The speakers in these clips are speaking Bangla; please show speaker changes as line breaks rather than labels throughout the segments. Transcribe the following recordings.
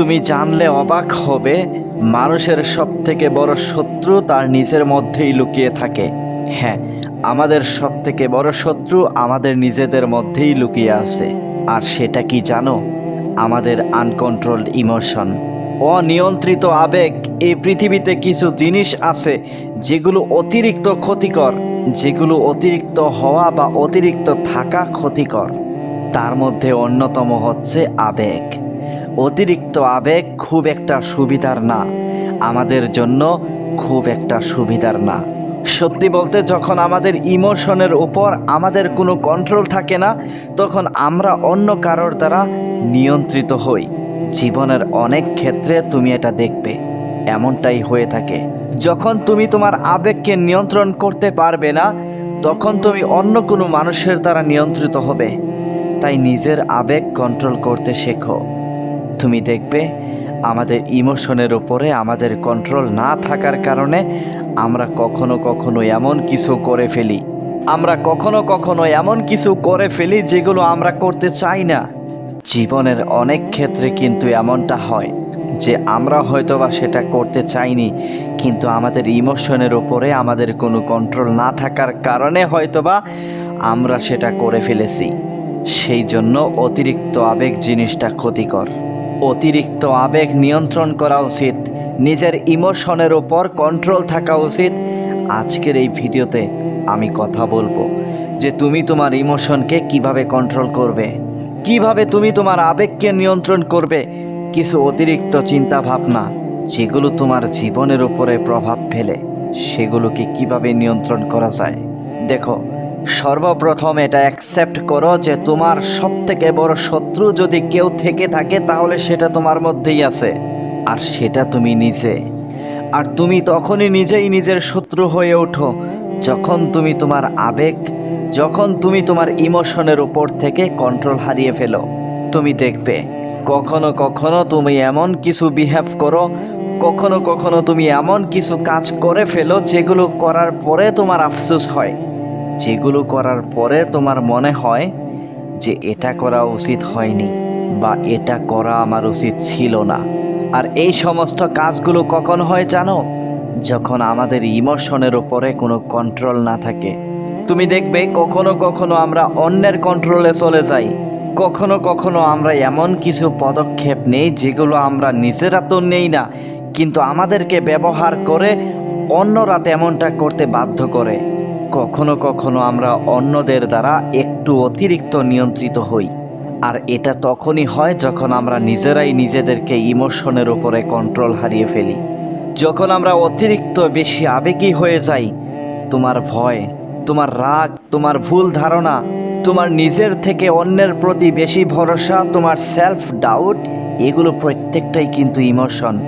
তুমি জানলে অবাক হবে, মানুষের সব থেকে বড় শত্রু তার নিজের মধ্যেই লুকিয়ে থাকে। হ্যাঁ আমাদের সব থেকে বড় শত্রু আমাদের নিজেদের মধ্যেই লুকিয়ে আছে। আর সেটা কি জানো? আমাদের আনকন্ট্রোলড ইমোশন। অনিয়ন্ত্রিত আবেগ, এই পৃথিবীতে কিছু জিনিস আছে যেগুলো অতিরিক্ত ক্ষতিকর, যেগুলো অতিরিক্ত হওয়া বা অতিরিক্ত থাকা ক্ষতিকর। তার মধ্যে অন্যতম হচ্ছে আবেগ। অতিরিক্ত আবেগ খুব একটা সুবিধার না। আমাদের জন্য খুব একটা সুবিধার না। সত্যি বলতে যখন আমাদের ইমোশনের উপর আমাদের কোনো কন্ট্রোল থাকে না, তখন আমরা অন্য কারোর দ্বারা নিয়ন্ত্রিত হই। জীবনের অনেক ক্ষেত্রে তুমি এটা দেখবে। এমনটাই হয়ে থাকে। যখন তুমি তোমার আবেগকে নিয়ন্ত্রণ করতে পারবে না, তখন তুমি অন্য কোনো মানুষের দ্বারা নিয়ন্ত্রিত হবে। তাই নিজের আবেগ কন্ট্রোল করতে শেখো। তুমি দেখবে আমাদের ইমোশনের উপরে আমাদের কন্ট্রোল না থাকার কারণে আমরা কখনো কখনো এমন কিছু করে ফেলি। আমরা কখনো কখনো এমন কিছু করে ফেলি যেগুলো আমরা করতে চাই না। জীবনের অনেক ক্ষেত্রে কিন্তু এমনটা হয় যে আমরা হয়তো বা সেটা করতে চাইনি, কিন্তু আমাদের ইমোশনের উপরে আমাদের কোনো কন্ট্রোল না থাকার কারণে হয়তোবা আমরা সেটা করে ফেলেছি। সেই জন্য অতিরিক্ত আবেগ জিনিসটা ক্ষতিকর। অতিরিক্ত আবেগ নিয়ন্ত্রণ করা উচিত, নিজের ইমোশনের ওপর কন্ট্রোল থাকা উচিত। আজকের এই ভিডিওতে আমি কথা বলব যে তুমি তোমার ইমোশনকে কীভাবে কন্ট্রোল করবে, কীভাবে তুমি তোমার আবেগকে নিয়ন্ত্রণ করবে, কিছু অতিরিক্ত চিন্তা ভাবনা যেগুলো তোমার জীবনের উপরে প্রভাব ফেলে, সেগুলোকে কীভাবে নিয়ন্ত্রণ করা যায়। দেখো সর্বপ্রথম এটা অ্যাকসেপ্ট করো যে তোমার সব থেকে বড় শত্রু যদি কেউ থেকে থাকে, তাহলে সেটা তোমার মধ্যেই আছে। আর সেটা তুমি নিজে। আর তুমি তখনই নিজেই নিজের শত্রু হয়ে ওঠো, যখন তুমি তোমার আবেগ, যখন তুমি তোমার ইমোশনের উপর থেকে কন্ট্রোল হারিয়ে ফেলো। তুমি দেখবে, কখনো কখনো তুমি এমন কিছু বিহেভ করো, কখনো কখনো তুমি এমন কিছু কাজ করে ফেলো, যেগুলো করার পরে তোমার আফসোস হয়। যেগুলো করার পরে তোমার মনে হয় যে এটা করা উচিত হয়নি বা এটা করা আমার উচিত ছিল না। আর এই সমস্ত কাজগুলো কখন হয় জানো? যখন আমাদের ইমোশনের ওপরে কোনো কন্ট্রোল না থাকে। তুমি দেখবে কখনো কখনো আমরা অন্যের কন্ট্রোলে চলে যাই। কখনো কখনো আমরা এমন কিছু পদক্ষেপ নেই যেগুলো আমরা নিজেরা তো নেই না, কিন্তু আমাদেরকে ব্যবহার করে অন্যরা তেমনটা করতে বাধ্য করে। কখনো কখনো আমরা অন্যদের দ্বারা একটু অতিরিক্ত নিয়ন্ত্রিত হই। আর এটা তখনই হয় যখন আমরা নিজেরাই নিজেদেরকে ইমোশনের উপরে কন্ট্রোল হারিয়ে ফেলি। যখন আমরা অতিরিক্ত বেশি আবেগী হয়ে যাই, তোমার ভয়, তোমার রাগ, তোমার ভুল ধারণা, তোমার নিজের থেকে অন্যের প্রতি বেশি ভরসা, তোমার সেলফ ডাউট এগুলো প্রত্যেকটাই কিন্তু ইমোশন।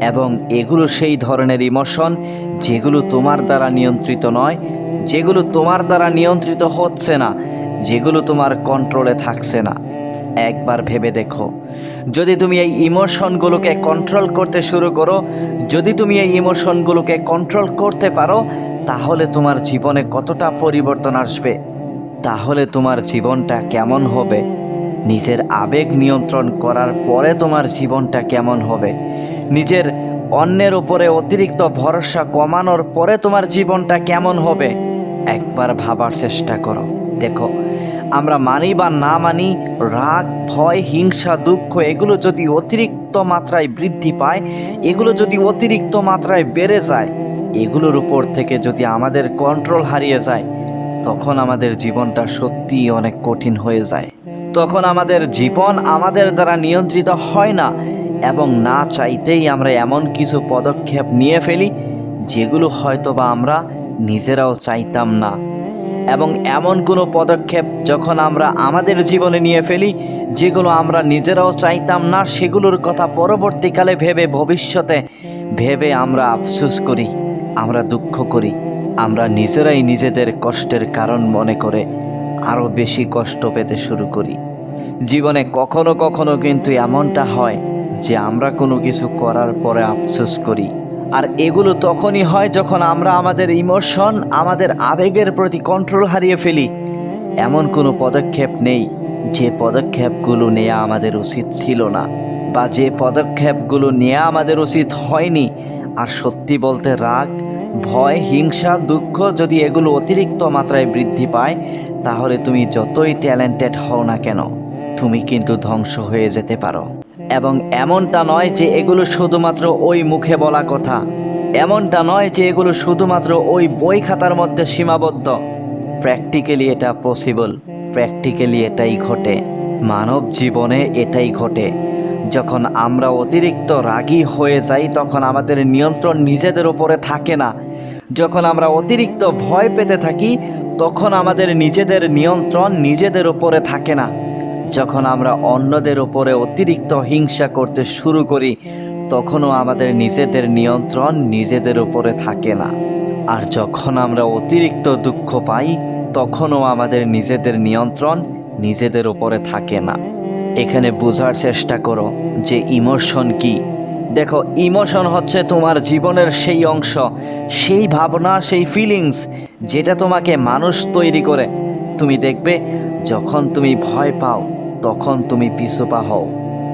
এবং এগুলো সেই ধরনের ইমোশন যেগুলো তোমার দ্বারা নিয়ন্ত্রিত নয় যেগুলো তোমার দ্বারা নিয়ন্ত্রিত হচ্ছে না, যেগুলো তোমার কন্ট্রোলে থাকছে না। একবার ভেবে দেখো, যদি তুমি এই ইমোশনগুলোকে কন্ট্রোল করতে শুরু করো, যদি তুমি এই ইমোশনগুলোকে কন্ট্রোল করতে পারো, তাহলে তোমার জীবনে কতটা পরিবর্তন আসবে? তাহলে তোমার জীবনটা কেমন হবে? নিজের আবেগ নিয়ন্ত্রণ করার পরে তোমার জীবনটা কেমন হবে? নিজের অন্যের উপরে অতিরিক্ত ভরসা কমানোর পরে তোমার জীবনটা কেমন হবে? একবার ভাবার চেষ্টা করো। দেখো, আমরা মানি বা না মানি, রাগ, ভয়, হিংসা, দুঃখ, এগুলো যদি অতিরিক্ত মাত্রায় বৃদ্ধি পায়, এগুলো যদি অতিরিক্ত মাত্রায় বেড়ে যায়, এগুলোর উপর থেকে যদি আমাদের কন্ট্রোল হারিয়ে যায়, তখন আমাদের জীবনটা সত্যিই অনেক কঠিন হয়ে যায়। তখন আমাদের জীবন আমাদের দ্বারা নিয়ন্ত্রিত হয় না, এবং না চাইতেই আমরা এমন কিছু পদক্ষেপ নিয়ে ফেলি, যেগুলো হয়তো বা আমরা নিজেরাও চাইতাম না। এবং এমন কোনো পদক্ষেপ যখন আমরা আমাদের জীবনে নিয়ে ফেলি, যেগুলো আমরা নিজেরাও চাইতাম না, সেগুলোর কথা পরবর্তীকালে ভেবে ভবিষ্যতে ভেবে আমরা আফসোস করি, আমরা দুঃখ করি, আমরা নিজেরাই নিজেদের কষ্টের কারণ মনে করে আরও বেশি কষ্ট পেতে শুরু করি। জীবনে কখনো কখনো কিন্তু এমনটা হয় যে আমরা কোনো কিছু করার পরে আফসোস করি। আর এগুলো তখনই হয় যখন আমরা আমাদের ইমোশন আমাদের আবেগের প্রতি কন্ট্রোল হারিয়ে ফেলি। এমন কোনো পদক্ষেপ নেই যে পদক্ষেপগুলো নেওয়া আমাদের উচিত ছিল না বা যে পদক্ষেপগুলো নেওয়া আমাদের উচিত হয়নি। আর সত্যি বলতে রাগ, ভয়, হিংসা, দুঃখ যদি এগুলো অতিরিক্ত মাত্রায় বৃদ্ধি পায়, তাহলে তুমি যতই ট্যালেন্টেড হও না কেন, তুমি কিন্তু ধ্বংস হয়ে যেতে পারো। এবং এমনটা নয় যে এগুলো শুধুমাত্র ওই মুখে বলা কথা। এমনটা নয় যে এগুলো শুধুমাত্র ওই বই খাতার মধ্যে সীমাবদ্ধ। প্র্যাকটিক্যালি এটা পসিবল প্র্যাকটিক্যালি এটাই ঘটে। মানব জীবনে এটাই ঘটে। যখন আমরা অতিরিক্ত রাগী হয়ে যাই, তখন আমাদের নিয়ন্ত্রণ নিজেদের উপরে থাকে না। যখন আমরা অতিরিক্ত ভয় পেতে থাকি, তখন আমাদের নিজেদের নিয়ন্ত্রণ নিজেদের উপরে থাকে না। যখন আমরা অন্যদের উপরে অতিরিক্ত হিংসা করতে শুরু করি, তখনও আমাদের নিজেদের নিয়ন্ত্রণ নিজেদের উপরে থাকে না। আর যখন আমরা অতিরিক্ত দুঃখ পাই, তখনও আমাদের নিজেদের নিয়ন্ত্রণ নিজেদের উপরে থাকে না। এখানে বোঝার চেষ্টা করো যে ইমোশন কি। দেখো, ইমোশন হচ্ছে তোমার জীবনের সেই অংশ, সেই ভাবনা, সেই ফিলিংস যেটা তোমাকে মানুষ তৈরি করে। তুমি দেখবে, যখন তুমি ভয় পাও তখন তুমি পিছুপা হও।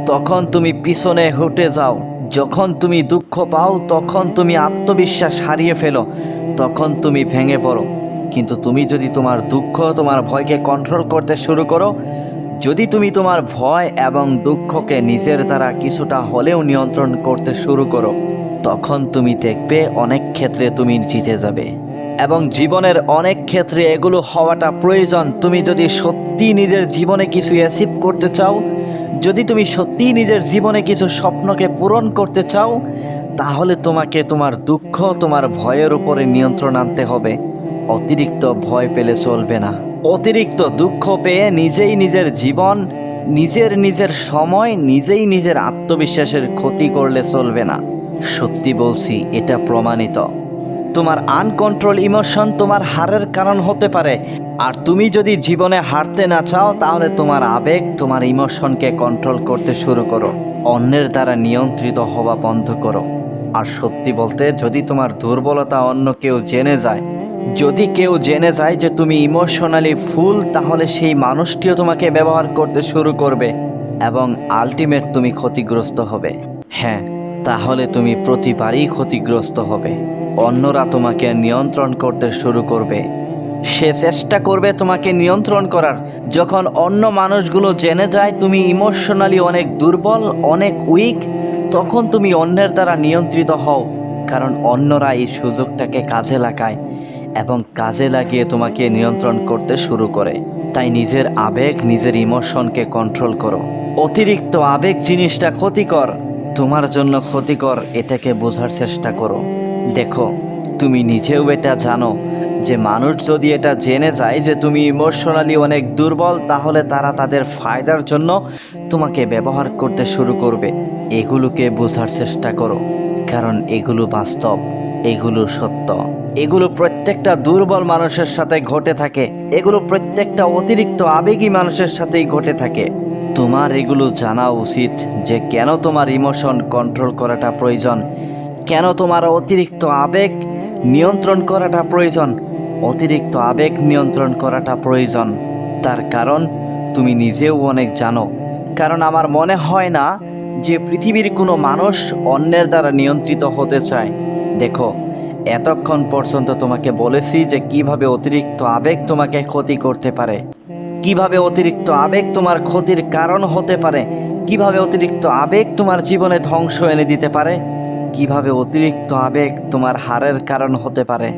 তখন তুমি পিছনে হটে যাও। যখন তুমি দুঃখ পাও, তখন তুমি আত্মবিশ্বাস হারিয়ে ফেলো। তখন তুমি ভেঙে পড়ো। কিন্তু তুমি যদি তোমার দুঃখ, তোমার ভয়কে কন্ট্রোল করতে শুরু করো, যদি তুমি তোমার ভয় এবং দুঃখকে নিজের দ্বারা কিছুটা হলেও নিয়ন্ত্রণ করতে শুরু করো, তখন তুমি দেখবে অনেক ক্ষেত্রে তুমি জিতে যাবে। এবং জীবনের অনেক ক্ষেত্রে এগুলো হওয়াটা প্রয়োজন। তুমি যদি সত্যি নিজের জীবনে কিছু অ্যাচিভ করতে চাও, যদি তুমি সত্যিই নিজের জীবনে কিছু স্বপ্নকে পূরণ করতে চাও, তাহলে তোমাকে তোমার দুঃখ, তোমার ভয়ের উপরে নিয়ন্ত্রণ আনতে হবে। অতিরিক্ত ভয় পেলে চলবে না। অতিরিক্ত দুঃখ পেয়ে নিজেই নিজের জীবন, নিজের নিজের সময়, নিজেই নিজের আত্মবিশ্বাসের ক্ষতি করলে চলবে না। সত্যি বলছি, এটা প্রমাণিত। তোমার আনকন্ট্রোল ইমোশন তোমার হারের কারণ হতে পারে। আর তুমি যদি জীবনে হারতে না চাও, তাহলে তোমার আবেগ তোমার ইমোশনকে কন্ট্রোল করতে শুরু করো। অন্যের দ্বারা নিয়ন্ত্রিত হওয়া বন্ধ করো। আর সত্যি বলতে, যদি তোমার দুর্বলতা অন্য কেউ জেনে যায়, যদি কেউ জেনে যায় যে তুমি ইমোশনালি ফুল তাহলে সেই মানুষটিও তোমাকে ব্যবহার করতে শুরু করবে এবং আলটিমেট তুমি ক্ষতিগ্রস্ত হবে। হ্যাঁ তাহলে তুমি প্রতিবারই ক্ষতিগ্রস্ত হবে। অন্যরা তোমাকে নিয়ন্ত্রণ করতে শুরু করবে। সে চেষ্টা করবে তোমাকে নিয়ন্ত্রণ করার। যখন অন্য মানুষগুলো জেনে যায় তুমি ইমোশনালি অনেক দুর্বল, অনেক উইক, তখন তুমি অন্যের দ্বারা নিয়ন্ত্রিত হও, কারণ অন্যরা এই সুযোগটাকে কাজে লাগায় এবং কাজে লাগিয়ে তোমাকে নিয়ন্ত্রণ করতে শুরু করে। তাই নিজের আবেগ, নিজের ইমোশনকে কন্ট্রোল করো। অতিরিক্ত আবেগ জিনিসটা ক্ষতিকর। তোমার জন্য ক্ষতিকর এটাকে বোঝার চেষ্টা করো। দেখো, তুমি নিজেও এটা জানো যে মানুষ যদি এটা জেনে যায় যে তুমি ইমোশনালি অনেক দুর্বল, তাহলে তারা তাদের ফায়দার জন্য তোমাকে ব্যবহার করতে শুরু করবে। এগুলোকে বোঝার চেষ্টা করো, কারণ এগুলো বাস্তব, এগুলো সত্য। এগুলো প্রত্যেকটা দুর্বল মানুষের সাথে ঘটে থাকে। এগুলো প্রত্যেকটা অতিরিক্ত আবেগী মানুষের সাথেই ঘটে থাকে। তোমার এগুলো জানা উচিত যে কেন তোমার ইমোশন কন্ট্রোল করাটা প্রয়োজন? কেন তোমার অতিরিক্ত আবেগ নিয়ন্ত্রণ করাটা প্রয়োজন? অতিরিক্ত আবেগ নিয়ন্ত্রণ করাটা প্রয়োজন। তার কারণ, তুমি নিজেও অনেক জানো। কারণ আমার মনে হয় না যে পৃথিবীর কোনো মানুষ অন্যের দ্বারা নিয়ন্ত্রিত হতে চায়। দেখো এতক্ষণ পর্যন্ত তোমাকে বলেছি যে কীভাবে অতিরিক্ত আবেগ তোমাকে ক্ষতি করতে পারে। কীভাবে অতিরিক্ত আবেগ তোমার ক্ষতির কারণ হতে পারে? কীভাবে অতিরিক্ত আবেগ তোমার জীবনে ধ্বংস এনে দিতে পারে? কীভাবে অতিরিক্ত আবেগ তোমার হারের কারণ হতে পারে?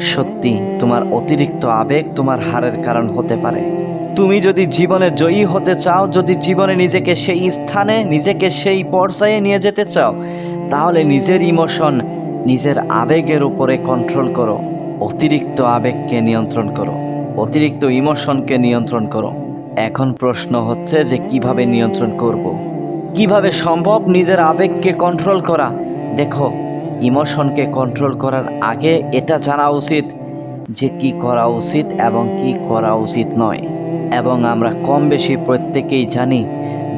সত্যি, তোমার অতিরিক্ত আবেগ তোমার হারের কারণ হতে পারে। তুমি যদি জীবনে জয়ী হতে চাও, যদি জীবনে নিজেকে সেই স্থানে, নিজেকে সেই পর্যায়ে নিয়ে যেতে চাও, তাহলে নিজের ইমোশন নিজের আবেগের উপরে কন্ট্রোল করো, অতিরিক্ত আবেগকে নিয়ন্ত্রণ করো, অতিরিক্ত ইমোশনকে নিয়ন্ত্রণ করো। এখন প্রশ্ন হচ্ছে যে কীভাবে নিয়ন্ত্রণ করব। কীভাবে সম্ভব নিজের আবেগকে কন্ট্রোল করা? দেখো ইমোশনকে কন্ট্রোল করার আগে এটা জানা উচিত যে কি করা উচিত এবং কি করা উচিত নয়। এবং আমরা কম বেশি প্রত্যেকেই জানি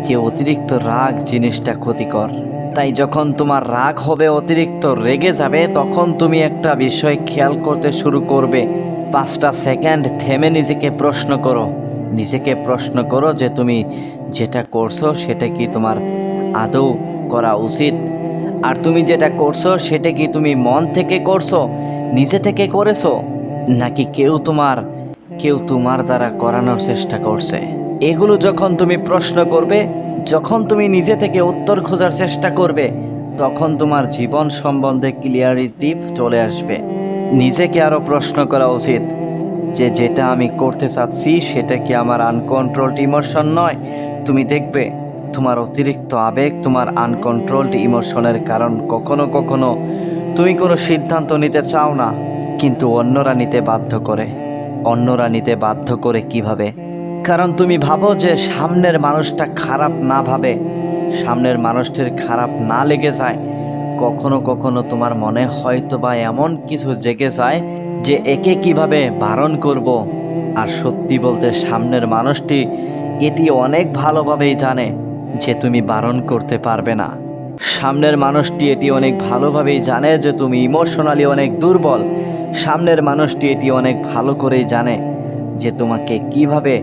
যে অতিরিক্ত রাগ জিনিসটা ক্ষতিকর। তাই যখন তোমার রাগ হবে, অতিরিক্ত রেগে যাবে, তখন তুমি একটা বিষয় খেয়াল করতে শুরু করবে। পাঁচটা সেকেন্ড থেমে নিজেকে প্রশ্ন করো। নিজেকে প্রশ্ন করো যে তুমি যেটা করছ, সেটা কি তোমার আদৌ করা উচিত? আর তুমি যেটা করছ, সেটা কি তুমি মন থেকে করছ? নিজে থেকে করেছ? নাকি কেউ তোমার কেউ তোমার দ্বারা করানোর চেষ্টা করছে? এগুলো যখন তুমি প্রশ্ন করবে যখন তুমি নিজে থেকে উত্তর খোঁজার চেষ্টা করবে, তখন তোমার জীবন সম্বন্ধে ক্লিয়ারিটি চলে আসবে। নিজেকে আরও প্রশ্ন করা উচিত যে, যেটা আমি করতে চাচ্ছি, সেটা কি আমার আনকন্ট্রোলড ইমোশন নয়? তুমি দেখবে, তোমার অতিরিক্ত আবেগ, তোমার আনকন্ট্রোলড ইমোশনের কারণ কখনো কখনো তুমি কোনো সিদ্ধান্ত নিতে চাও না, কিন্তু অন্যরা নিতে বাধ্য করে। অন্যরা নিতে বাধ্য করে কীভাবে? কারণ তুমি ভাবো যে সামনের মানুষটা খারাপ না ভাবে। সামনের মানুষটির খারাপ না লেগে যায়। কখনো কখনো তোমার মনে হয়তো বা এমন কিছু জেগে যায় যে একে কীভাবে বারণ করব। আর সত্যি বলতে সামনের মানুষটি এটি অনেক ভালোভাবেই জানে যে তুমি বারণ করতে পারবে না। সামনের মানুষটি এটি অনেক ভালোভাবেই জানে যে তুমি ইমোশনালি অনেক দুর্বল। সামনের মানুষটি এটি অনেক ভালো করেই জানে যে তোমাকে কীভাবে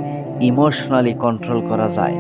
ইমোশনালি কন্ট্রোল করা যায়।